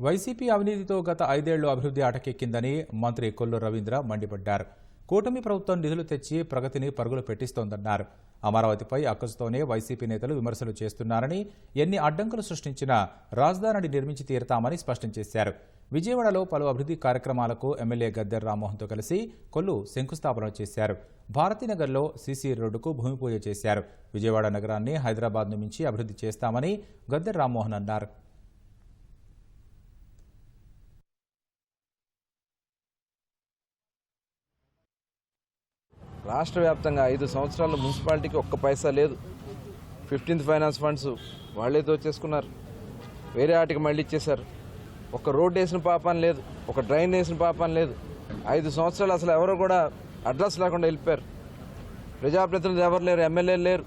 YCP అవినీతితో గత ఐదేళ్ళు అభివృద్ధి అటకెక్కిందని మంత్రి కొల్లు రవీంద్ర మండిపడ్డారు. కూటమి ప్రభుత్వం నిధులు తెచ్చి ప్రగతిని పరుగులు పెట్టిస్తోందన్నారు. అమరావతిపై అక్కసుతోనే వైసీపీ నేతలు విమర్శలు చేస్తున్నారని ఎన్ని అడ్డంకులు సృష్టించినా రాజధానిని నిర్మించి తీరతామని స్పష్టం చేశారు. విజయవాడలో పలు అభివృద్ధి కార్యక్రమాలకు ఎమ్మెల్యే గద్దెర్ రామ్మోహన్తో కలిసి కొల్లు శంకుస్థాపన చేశారు. భారతీనగర్లో సీసీ రోడ్డుకు భూమి పూజ చేశారు. విజయవాడ నగరాన్ని హైదరాబాద్ను మించి అభివృద్ధి చేస్తామని గద్దెర్ రామ్మోహన్ అన్నారు. రాష్ట్ర వ్యాప్తంగా ఐదు సంవత్సరాలు మున్సిపాలిటీకి ఒక్క పైసా లేదు. ఫిఫ్టీన్త్ ఫైనాన్స్ ఫండ్స్ వాళ్ళే దోచేసుకున్నారు. వేరే వాటికి మళ్ళీ ఇచ్చేశారు. ఒక రోడ్డు వేసిన పాపం లేదు ఒక డ్రైన్ వేసిన పాపం లేదు. ఐదు సంవత్సరాలు అసలు ఎవరు కూడా అడ్రస్ లేకుండా వెళ్ళిపోయారు. ప్రజాప్రతినిధులు ఎవరు లేరు ఎమ్మెల్యేలు లేరు.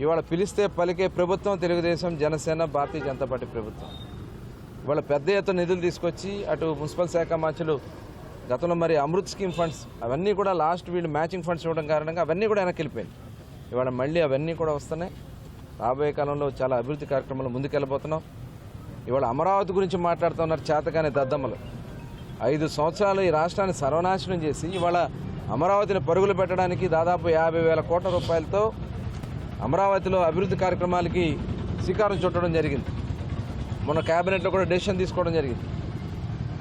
ఇవాళ పిలిస్తే పలికే ప్రభుత్వం తెలుగుదేశం జనసేన భారతీయ జనతా పార్టీ ప్రభుత్వం. ఇవాళ పెద్ద ఎత్తున నిధులు తీసుకొచ్చి అటు మున్సిపల్ శాఖ మంత్రులు గతంలో మరి అమృత్ స్కీమ్ ఫండ్స్ అవన్నీ కూడా లాస్ట్ వీళ్ళు మ్యాచింగ్ ఫండ్స్ ఇవ్వడం కారణంగా అవన్నీ కూడా వెనక్కి వెళ్ళిపోయింది ఇవాళ మళ్ళీ అవన్నీ కూడా వస్తున్నాయి. రాబోయే కాలంలో చాలా అభివృద్ధి కార్యక్రమాలు ముందుకెళ్ళబోతున్నాం. ఇవాళ అమరావతి గురించి మాట్లాడుతున్నారు చేతగానే దద్దమ్మలు. ఐదు సంవత్సరాలు ఈ రాష్ట్రాన్ని సర్వనాశనం చేసి ఇవాళ అమరావతిని పరుగులు పెట్టడానికి దాదాపు యాభై వేల కోట్ల రూపాయలతో అమరావతిలో అభివృద్ధి కార్యక్రమాలకి శ్రీకారం చుట్టడం జరిగింది. మొన్న క్యాబినెట్లో కూడా డెసిషన్ తీసుకోవడం జరిగింది.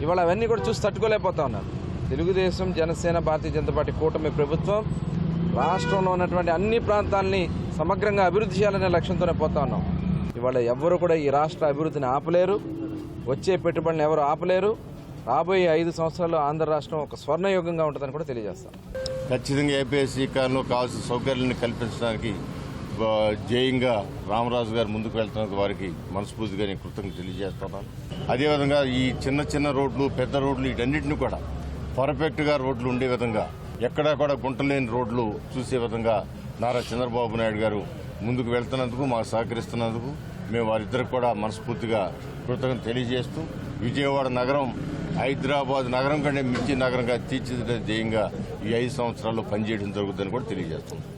ఇవాళ అవన్నీ కూడా చూసి తట్టుకోలేకపోతా ఉన్నారు. తెలుగుదేశం జనసేన భారతీయ జనతా పార్టీ కూటమి ప్రభుత్వం రాష్ట్రంలో ఉన్నటువంటి అన్ని ప్రాంతాలని సమగ్రంగా అభివృద్ధి చేయాలనే లక్ష్యంతోనే పోతా ఉన్నాం. ఇవాళ ఎవ్వరు కూడా ఈ రాష్ట్ర అభివృద్ధిని ఆపలేరు. వచ్చే పెట్టుబడిని ఎవరు ఆపలేరు. రాబోయే ఐదు సంవత్సరాల్లో ఆంధ్ర రాష్ట్రం ఒక స్వర్ణయుగంగా ఉంటుందని కూడా తెలియజేస్తాం. ఖచ్చితంగా ఏపీఎస్సీ కాలంలో కావాల్సిన సౌకర్యాలను కల్పించడానికి జయంగా రామరాజు గారు ముందుకు వెళ్తున్నందుకు వారికి మనస్ఫూర్తిగా నేను కృతజ్ఞత తెలియజేస్తున్నాను. అదేవిధంగా ఈ చిన్న చిన్న రోడ్లు పెద్ద రోడ్లు వీటన్నిటిని కూడా పర్ఫెక్ట్గా రోడ్లు ఉండే విధంగా ఎక్కడా కూడా గుంటలేని రోడ్లు చూసే విధంగా నారా చంద్రబాబు నాయుడు గారు ముందుకు వెళ్తున్నందుకు మాకు సహకరిస్తున్నందుకు మేము వారిద్దరికి కూడా మనస్ఫూర్తిగా కృతజ్ఞత తెలియజేస్తూ విజయవాడ నగరం హైదరాబాద్ నగరం కంటే మించి నగరంగా తీర్చిదిద్దే ధ్యేయంగా ఈ ఐదు సంవత్సరాల్లో పనిచేయడం జరుగుతుందని కూడా తెలియజేస్తున్నాం.